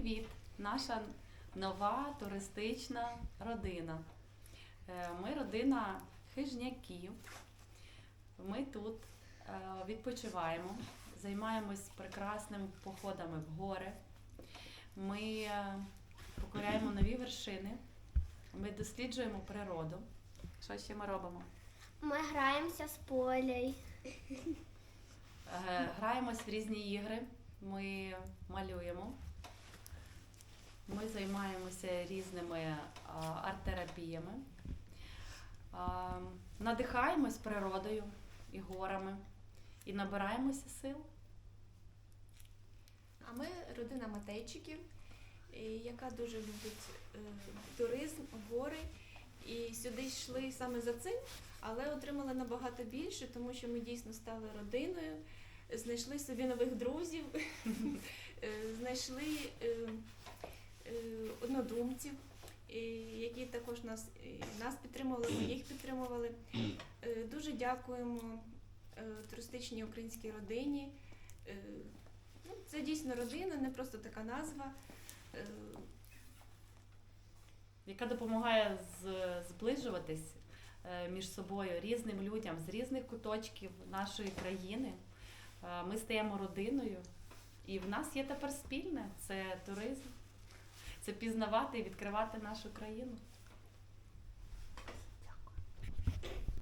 привіт! Наша нова туристична родина. Е, Ми родина хижняків. Ми тут е, відпочиваємо, займаємось прекрасними походами в гори. Ми е, покоряємо нові вершини. Ми досліджуємо природу. Що ще ми робимо? Ми граємося з полей. Граємось в різні ігри, ми малюємо, ми займаємося різними арт-терапіями, надихаємось природою і горами і набираємося сил. А ми родина Матейчиків, яка дуже любить е, туризм, гори. І сюди йшли саме за цим, але отримали набагато більше, тому що ми дійсно стали родиною, знайшли собі нових друзів, е, знайшли е, однодумців, е, які також нас, нас підтримували, ми їх підтримували. Е, Дуже дякуємо е, туристичній українській родині. Ну, це дійсно родина, не просто така назва. Яка допомагає зближуватись між собою різним людям з різних куточків нашої країни. Ми стаємо родиною, і в нас є тепер спільне це туризм, це пізнавати і відкривати нашу країну.